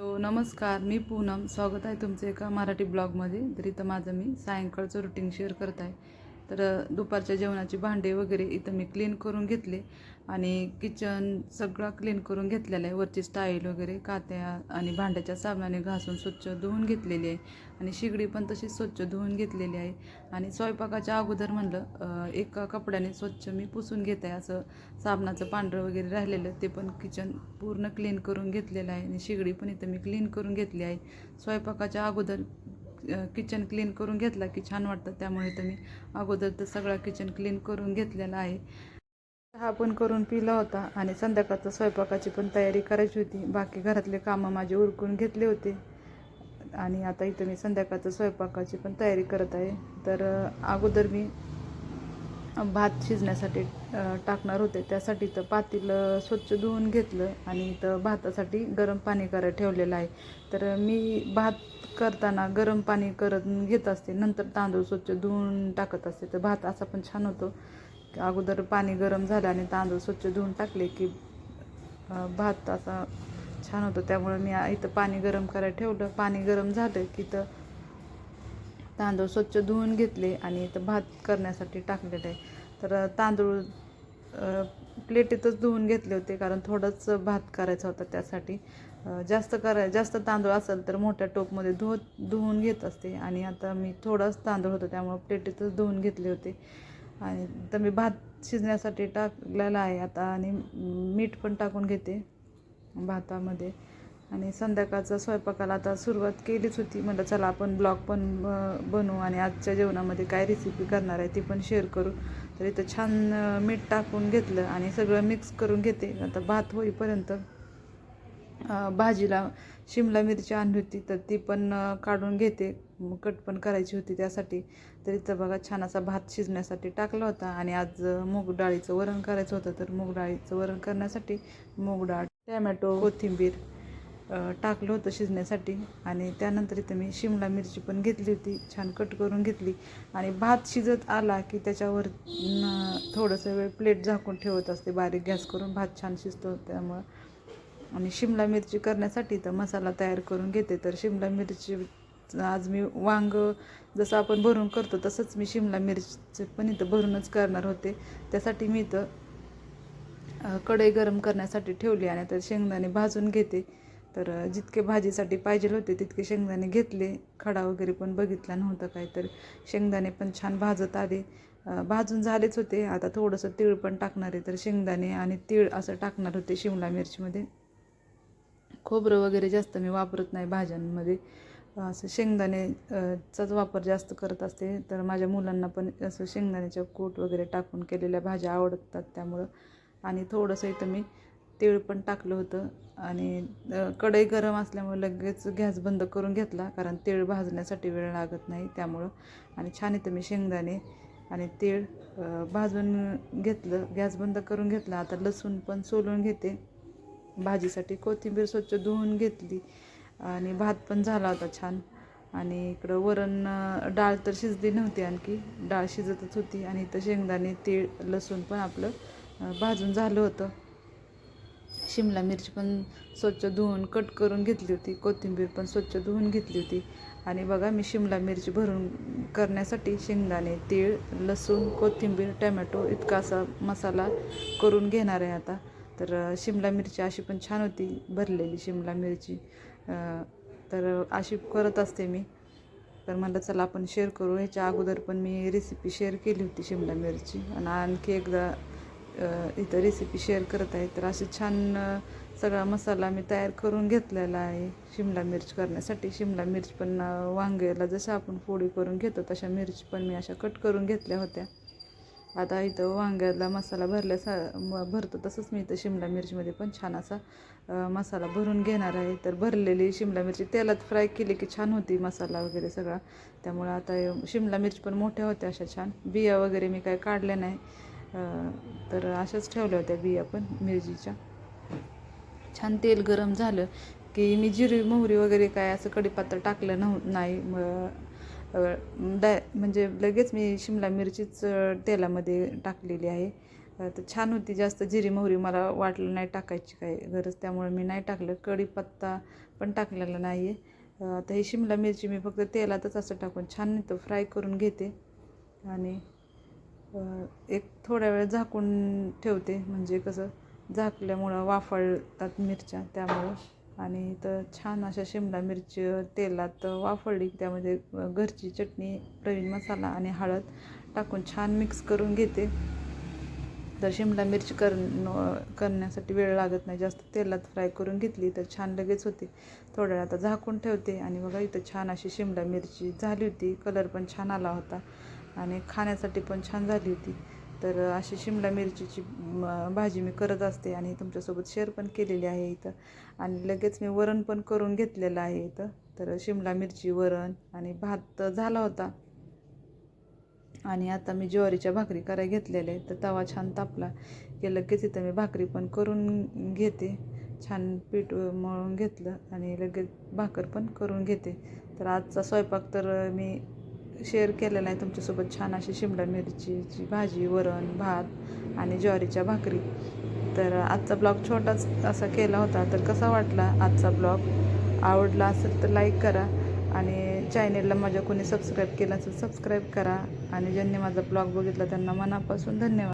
तो नमस्कार. मी पूनम. स्वागत आहे तुमचं एका मराठी ब्लॉगमध्ये. तर इथं माझं मी सायंकाळचं रुटीन शेअर करत आहे. तर दुपारच्या जेवणाची भांडे वगैरे इथं मी क्लीन करून घेतले आणि किचन सगळं क्लीन करून घेतलेलं आहे. वरची स्टाईल वगैरे कात्या आणि भांड्याच्या साबणाने घासून स्वच्छ धुवून घेतलेली आहे. आणि शिगडी पण तशी स्वच्छ धुवून घेतलेली आहे. आणि स्वयंपाकाच्या अगोदर म्हणलं एका कपड्याने स्वच्छ मी पुसून घेत आहे. असं साबणाचं पांढरं वगैरे राहिलेलं ते पण किचन पूर्ण क्लीन करून घेतलेलं आहे. आणि शिगडी पण इथं मी क्लीन करून घेतली आहे. स्वयंपाकाच्या अगोदर किचन क्लीन करून घेतला की छान वाटतं. त्यामुळे तर मी अगोदर तर सगळा किचन क्लीन करून घेतलेला आहे. चहा पण करून पिला होता आणि संध्याकाळचा स्वयंपाकाची पण तयारी करायची होती. बाकी घरातले कामं माझे उरकून घेतले होते. आणि आता इथं मी संध्याकाळचं स्वयंपाकाची पण तयारी करत आहे. तर अगोदर मी भात शिजण्यासाठी टाकणार होते. त्यासाठी तर पातेलं स्वच्छ धुवून घेतलं आणि इथं भातासाठी गरम पाणी करायला ठेवलेलं आहे. तर मी भात करताना गरम पाणी करत घेत असते. नंतर तांदूळ स्वच्छ धुवून टाकत असते. तर भात असा पण छान होतो. अगोदर पाणी गरम झालं आणि तांदूळ स्वच्छ धुवून टाकले की भात असा छान होतो. त्यामुळे मी इथं पाणी गरम करायला ठेवलं. पाणी गरम झालं की तर तांदूळ स्वच्छ धुवून घेतले आणि इथं भात करण्यासाठी टाकलेलं आहे. तर तांदूळ प्लेटीतच धुवून घेतले होते कारण थोडंच भात करायचा होता त्यासाठी. जास्त कराय जास्त तांदूळ असेल तर मोठ्या टोपमध्ये धुवत धुवून घेत असते. आणि आता मी थोडाच तांदूळ होतं त्यामुळं प्लेटीतच धुवून घेतले होते. आणि तर मी भात शिजण्यासाठी टाकलेला आहे आता आणि मीठ पण टाकून घेते भातामध्ये. आणि संध्याकाळचा स्वयंपाकाला आता सुरुवात केलीच होती. म्हटलं चला आपण ब्लॉग पण ब- बनवू आणि आजच्या जेवणामध्ये काय रेसिपी करणार आहे ती पण शेअर करू. तर इथं छान मीठ टाकून घेतलं आणि सगळं मिक्स करून घेते. आता भात होईपर्यंत भाजीला शिमला मिरची आणली होती तर ती पण काढून घेते. कट पण करायची होती त्यासाठी. तर इथं बघा छान असा भात शिजण्यासाठी टाकला होता आणि आज मूग डाळीचं वरण करायचं होतं. तर मूग डाळीचं वरण करण्यासाठी मूग डाळ टॅमॅटो कोथिंबीर टाकलं होतं शिजण्यासाठी आणि त्यानंतर इथं मी शिमला मिरची पण घेतली होती छान कट करून घेतली. आणि भात शिजत आला की त्याच्यावर थोडंसं वेळ प्लेट झाकून ठेवत असते बारीक गॅस करून भात छान शिजतो त्यामुळं. आणि शिमला मिरची करण्यासाठी तर मसाला तयार करून घेते. तर शिमला मिरची आज मी वांग जसं आपण भरून करतो तसंच मी शिमला मिरची पण इथं भरूनच करणार होते. त्यासाठी मी इथं कढई गरम करण्यासाठी ठेवली आणि तर शेंगदाणे भाजून घेते. तर जितके भाजीसाठी पाहिजे होते तितके शेंगदाणे घेतले. खडा वगैरे पण बघितला नव्हता काय तर. शेंगदाणे पण छान भाजत आले. भाजून झालेच होते. आता थोडंसं तीळ पण टाकणार आहे तर शेंगदाणे आणि तीळ असं टाकणार होते शिमला मिरचीमध्ये. खोबरं वगैरे जास्त मी वापरत नाही भाज्यांमध्ये. असं शेंगदाणे चाच वापर जास्त करत असते. तर माझ्या मुलांना पण असं शेंगदाण्याच्या कूट वगैरे टाकून केलेल्या भाज्या आवडतात त्यामुळं. आणि थोडंसं इथं मी तीळ पण टाकलं होतं. आणि कढई गरम असल्यामुळे लगेच गॅस बंद करून घेतला कारण तीळ भाजण्यासाठी वेळ लागत नाही त्यामुळं. आणि छान इथं मी शेंगदाणे आणि तीळ भाजून घेतलं गॅस बंद करून घेतला. आता लसूण पण सोलून घेते. भाजीसाठी कोथिंबीर स्वच्छ धुवून घेतली. आणि भात पण झाला होता छान. आणि इकडं वरण डाळ तर शिजली नव्हती आणखी. डाळ शिजतच होती. आणि इथं शेंगदाणे तीळ लसूण पण आपलं भाजून झालं होतं. शिमला मिरची पण स्वच्छ धुवून कट करून घेतली होती. कोथिंबीर पण स्वच्छ धुवून घेतली होती. आणि बघा मी शिमला मिरची भरून करण्यासाठी शेंगदाणे तीळ लसूण कोथिंबीर टमॅटो इतका असा मसाला करून घेणार आहे आता. तर शिमला मिरची अशी पण छान होती भरलेली शिमला मिरची. तर अशी करत असते मी. तर म्हणलं चला आपण शेअर करू. ह्याच्या अगोदर पण मी रेसिपी शेअर केली होती शिमला मिरची. आणि आणखी एकदा इथं रेसिपी शेअर करत आहे तर असे छान सगळा मसाला मी तयार करून घेतलेला आहे. शिमला मिरच करण्यासाठी शिमला मिरची पण वांग्याला जसं आपण फोडी करून घेतो तशा मिरची पण मी अशा कट करून घेतल्या होत्या. आता इथं वांग्याला मसाला भरल्यासा म- भरतो तसंच मी इथं शिमला मिरचीमध्ये पण छान असा मसाला भरून घेणार आहे. तर भरलेली शिमला मिरची तेलात फ्राय केली की छान होती मसाला वगैरे सगळा. त्यामुळं आता शिमला मिरची पण मोठ्या होत्या अशा छान. बिया वगैरे मी काय काढल्या नाही. तर अशाच ठेवल्या होत्या बिया पण मिरचीच्या. छान तेल गरम झालं की मी जिरी मोहरी वगैरे काय असं कढीपत्ता टाकलं नव्ह नाही मग डाय म्हणजे लगेच मी शिमला मिरचीच तेलामध्ये टाकलेली आहे. तर छान होती जास्त जिरी मोहरी मला वाटलं नाही टाकायची काय गरज त्यामुळे मी नाही टाकलं. कढीपत्ता पण टाकलेला नाही आहे आता ही शिमला मिरची मी फक्त तेलातच असं टाकून छान तो फ्राय करून घेते. आणि एक थोड्या वेळ झाकून ठेवते. म्हणजे कसं झाकल्यामुळं वाफळतात मिरच्या त्यामुळं. आणि तर छान अशा शिमला मिरची तेलात वाफळली त्यामध्ये घरची चटणी प्रवीण मसाला आणि हळद टाकून छान मिक्स करून घेते. तर शिमला मिरची कर करण्यासाठी वेळ लागत नाही जास्त तेलात फ्राय करून घेतली तर छान लगेच होते. थोड्या वेळ आता झाकून ठेवते. आणि बघा इथं छान अशी शिमला मिरची झाली होती. कलर पण छान आला होता. आणि खाण्यासाठी पण छान झाली होती. तर अशी शिमला मिरचीची भाजी मी करत असते आणि तुमच्यासोबत शेअर पण केलेली आहे इथं. आणि लगेच मी वरण पण करून घेतलेलं आहे इथं. तर शिमला मिरची वरण आणि भात झाला होता. आणि आता मी ज्वारीच्या भाकरी करायला घेतलेल्या आहेत. तर तवा छान तापला की लगेच इथं मी भाकरी पण करून घेते. छान पीठ मळून घेतलं आणि लगेच भाकर पण करून घेते. तर आजचा स्वयंपाक तर मी शेअर केलेला आहे तुमच्यासोबत छान अशी शिमला मिरचीची भाजी वरण भात आणि ज्वारीच्या भाकरी. तर आजचा ब्लॉग छोटाच असा केला होता तर कसा वाटला आजचा ब्लॉग? आवडला असेल तर लाईक करा आणि चॅनेलला माझ्या कोणी सबस्क्राईब केलं असेल सबस्क्राईब करा. आणि ज्यांनी माझा ब्लॉग बघितला त्यांना मनापासून धन्यवाद.